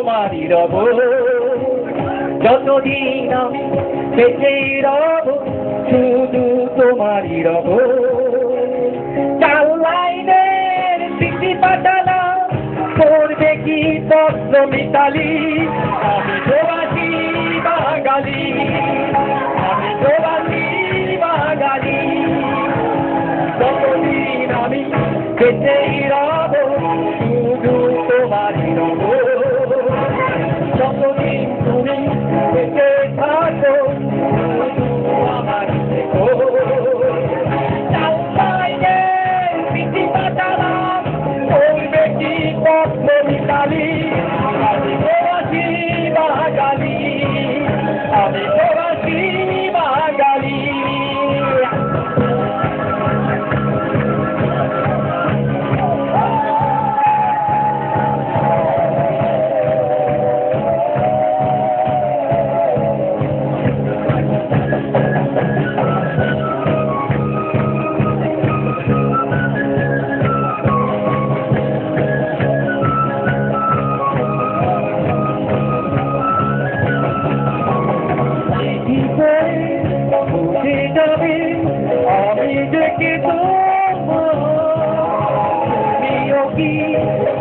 তোমারই রব। যতদিন আমি রব, শুধু তোমারই রব। চার লাইনের করবে কি পত্র মিতালি? আমি আমি যতদিন আমি বেঁচে রব, শুধু আমি মুছে যাবে আমি ডেকে তুমিও কি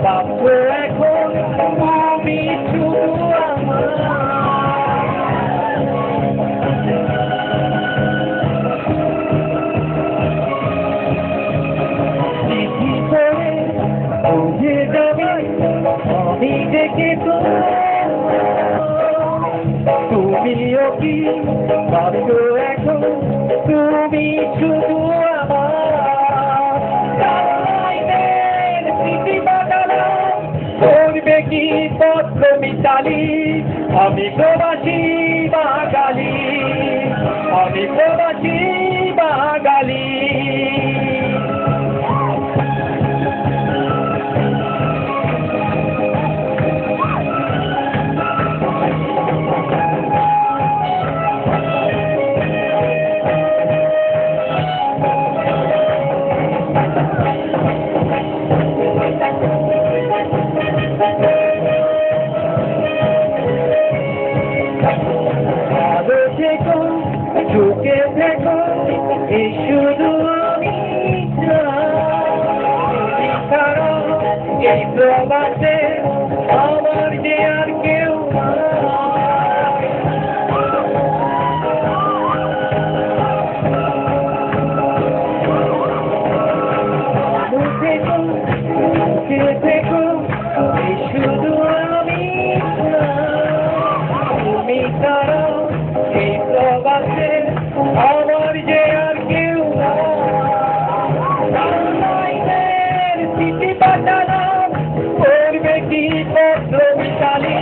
ভাবছ এখন তুমি শুধু আমার আমি ডেকে তুমিও কি ভাবছ তুমি শুধু আমার। স্মৃতি বানালাম কি পত্র মিতালি? আমি প্রবাসী ঝুঁকে দেখো এই শুধু। এই প্রবাসে bendito, glory, glory,